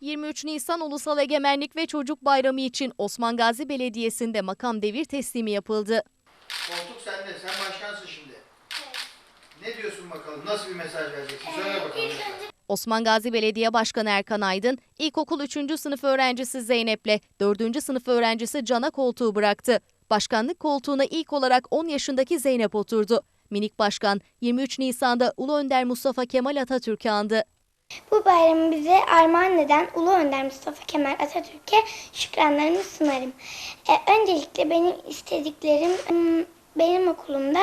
23 Nisan Ulusal Egemenlik ve Çocuk Bayramı için Osman Gazi Belediyesi'nde makam devir teslimi yapıldı. Koltuk sende. Sen başkansın şimdi. Ne diyorsun bakalım? Nasıl bir mesaj vereceksin? Söyle bakalım. Osman Gazi Belediye Başkanı Erkan Aydın, ilkokul 3. sınıf öğrencisi Zeynep'le 4. sınıf öğrencisi Can'a koltuğu bıraktı. Başkanlık koltuğuna ilk olarak 10 yaşındaki Zeynep oturdu. Minik Başkan 23 Nisan'da Ulu Önder Mustafa Kemal Atatürk'ü andı. Bu bayramı bize armağan eden Ulu Önder Mustafa Kemal Atatürk'e şükranlarımı sunarım. Ee, öncelikle benim istediklerim benim okulumda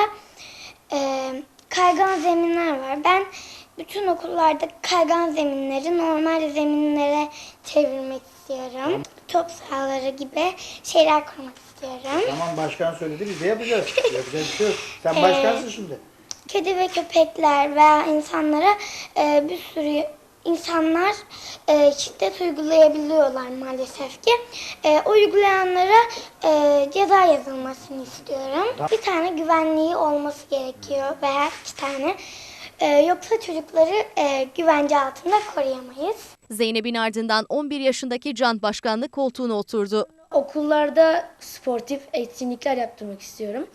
e, kaygan zeminler var. Ben bütün okullarda kaygan zeminleri normal zeminlere çevirmek istiyorum. Top sahaları gibi şeyler kurmak istiyorum. Tamam başkan söyledi biz de yapacağız. Yapacak bir şey yok. Sen başkansın şimdi. Kedi ve köpekler veya insanlara e, bir sürü insanlar e, şiddet uygulayabiliyorlar maalesef ki. E, uygulayanlara e, ceza yazılmasını istiyorum. Bir tane güvenliği olması gerekiyor veya iki tane. E, yoksa çocukları e, güvence altında koruyamayız. Zeynep'in ardından 11 yaşındaki Can başkanlık koltuğuna oturdu. Okullarda sportif etkinlikler yaptırmak istiyorum.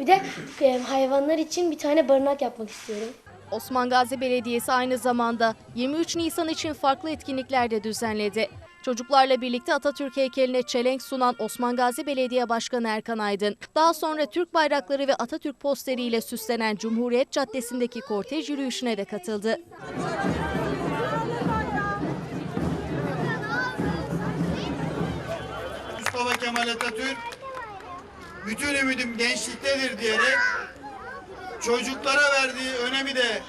Bir de e, hayvanlar için bir tane barınak yapmak istiyorum. Osman Gazi Belediyesi aynı zamanda 23 Nisan için farklı etkinlikler de düzenledi. Çocuklarla birlikte Atatürk heykeline çelenk sunan Osman Gazi Belediye Başkanı Erkan Aydın, daha sonra Türk bayrakları ve Atatürk posteriyle süslenen Cumhuriyet Caddesi'ndeki kortej yürüyüşüne de katıldı. Mustafa Kemal Atatürk bütün ümidim gençliktedir diyerek çocuklara verdiği önemi de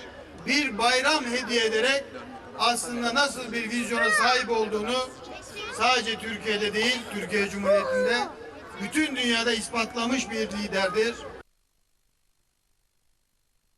bir bayram hediye ederek aslında nasıl bir vizyona sahip olduğunu sadece Türkiye'de değil, Türkiye Cumhuriyeti'nde bütün dünyada ispatlamış bir liderdir.